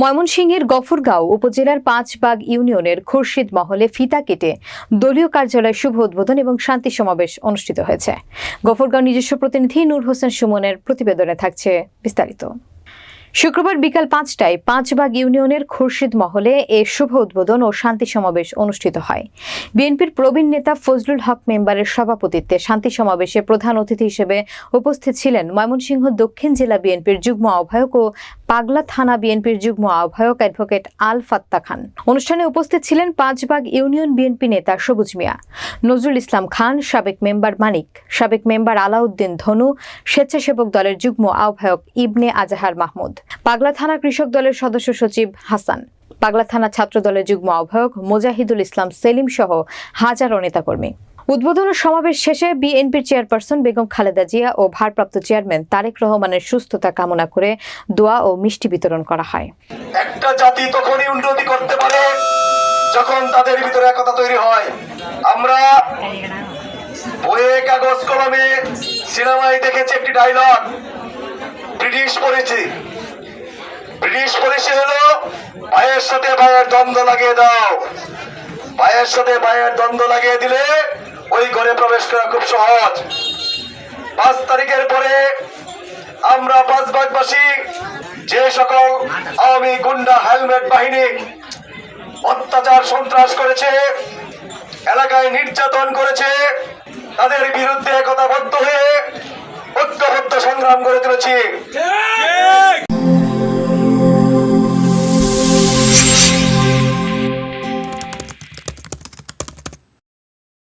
ময়মনসিংহের গফরগাঁও উপজেলার পাঁচবাগ ইউনিয়নের খুরশিদ মহলে ফিতা কেটে দলীয় কার্যালয় শুভ উদ্বোধন এবং শান্তি সমাবেশ অনুষ্ঠিত হয়েছে। গফরগাঁও নিজস্ব প্রতিনিধি নূর হোসেন সুমনের প্রতিবেদনে থাকছে বিস্তারিত। শুক্রবার বিকাল পাঁচটায় পাঁচবাগ ইউনিয়নের খুরশিদ মহলে এ শুভ উদ্বোধন ও শান্তি সমাবেশ অনুষ্ঠিত হয়। বিএনপির প্রবীণ নেতা ফজলুল হক মেম্বারের সভাপতিত্বে শান্তি সমাবেশে প্রধান অতিথি হিসেবে উপস্থিত ছিলেন ময়মনসিংহ দক্ষিণ জেলা বিএনপির যুগ্ম আহ্বায়ক ও পাগলা থানা বিএনপির যুগ্ম আহ্বায়ক অ্যাডভোকেট আল ফাত্তা খান। অনুষ্ঠানে উপস্থিত ছিলেন পাঁচবাগ ইউনিয়ন বিএনপি নেতা সবুজ মিয়া, নজরুল ইসলাম খান, সাবেক মেম্বার মানিক, সাবেক মেম্বার আলাউদ্দিন ধনু, স্বেচ্ছাসেবক দলের যুগ্ম আহ্বায়ক ইবনে আজাহার মাহমুদ, পাগলা থানা কৃষক দলের সদস্য সচিব হাসান, পাগলা থানা ছাত্র দলের যুগ্ম আহ্বায়ক মোজাহিদুল ইসলাম সেলিম সহ হাজারো নেতাকর্মী। উদ্বোধন সমাবেশ শেষে বিএনপির চেয়ারপারসন বেগম খালেদা জিয়া ও ভারপ্রাপ্ত চেয়ারম্যান তারেক রহমানের সুস্থতা কামনা করে দোয়া ও মিষ্টি বিতরণ করা হয়। একটা জাতি তখনই উন্নতি করতে পারে যখন তাদের ভিতরে একতা তৈরি হয়। আমরা বইয়ে কাগজ কলমে সিনেমায় দেখেছি একটি ডায়লগ ব্রিটিশ পড়েছি ব্রিটিশ পলিসি হলো, ভাইয়ের সাথে ভাইয়ের দ্বন্দ্ব লাগিয়ে দাও। ভাইয়ের সাথে ভাইয়ের দ্বন্দ্ব লাগিয়ে দিলে ওই ঘরে প্রবেশ করা খুব সহজ। পাঁচ তারিখের পরে আমরা পাঁচ ভাগবাসী, যে সকল আওয়ামী গুন্ডা হেলমেট বাহিনী অত্যাচার, সন্ত্রাস করেছে, এলাকায় নির্যাতন করেছে, তাদের বিরুদ্ধে একতাবদ্ধ হয়ে ঐক্যবদ্ধ সংগ্রাম করে তুলেছি।